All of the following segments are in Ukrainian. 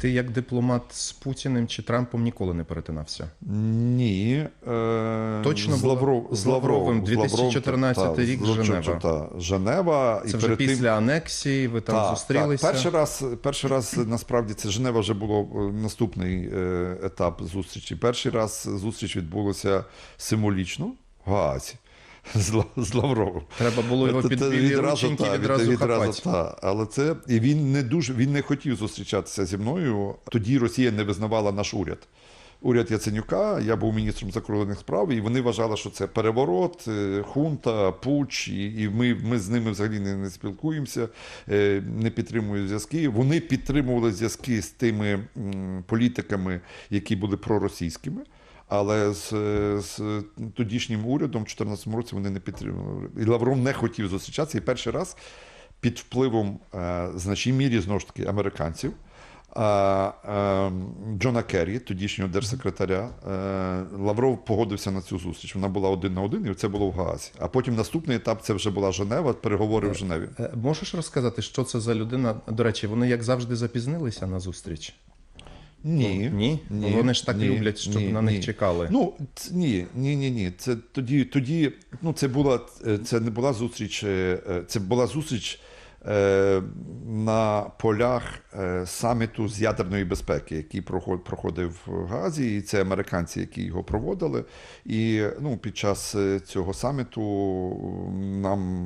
Ти як дипломат з Путіним чи Трампом ніколи не перетинався? Ні. Е, Точно з, Лавров, з Лавровим, з Лавров- 2014 та, рік з- Женева. Та, Женева. Це вже після анексії, ви там Так, зустрілися. Так. Перший раз, перший раз насправді це Женева вже було е, наступний е, етап зустрічі. Перший раз зустріч відбулася символічно в Гаазі з, з Лавровим. Треба було його під білі рученьки та, відразу, хапати. та. Але це і він не дуже він не хотів зустрічатися зі мною. Тоді Росія не визнавала наш уряд. Уряд Яценюка, я був міністром закордонних справ, і вони вважали, що це переворот, е, хунта, пуч, і, і ми, ми з ними взагалі не, не спілкуємося, е, не підтримують зв'язки. Вони підтримували зв'язки з тими політиками, які були проросійськими. Але з, з тодішнім урядом в 2014 році вони не підтримували. І Лавров не хотів зустрічатися. І перший раз під впливом е, значній мірі знову ж таки американців. е, е, Джона Керрі, тодішнього держсекретаря, Лавров погодився на цю зустріч. Вона була один на один, і це було в Гаазі. А потім наступний етап це вже була Женева, переговори в Женеві. Можеш розказати, що це за людина? До речі, вони як завжди запізнилися на зустріч? Ні. Ні? Ну, вони ж так люблять, щоб на них чекали. Ну ні, ні, ні, ні. Це тоді, тоді, ну це була е, це не була зустріч. е, е, Це була зустріч е, на полях е, саміту з ядерної безпеки, який проход- проходив в Газі, і це американці, які його проводили. І ну, під час цього саміту нам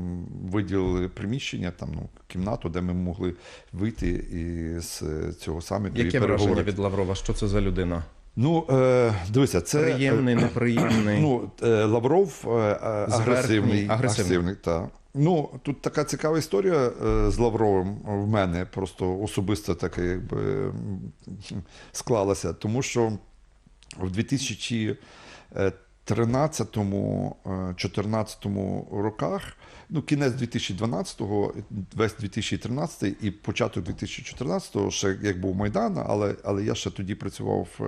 виділили приміщення, там ну, кімнату, де ми могли вийти із е, цього саміту і Яке враження від Лаврова? Що це за людина? Ну, е, дивися, це е, Приємний, неприємний. Ну, е, Лавров е, е, агресивний. агресивний. та. Ну, тут така цікава історія е, з Лавровим в мене просто особисто таке якби склалася, тому що в 2013-2014 роках, ну, кінець 2012-го, весь 2013 і початок 2014-го, ще як був Майдан, але, але я ще тоді працював е,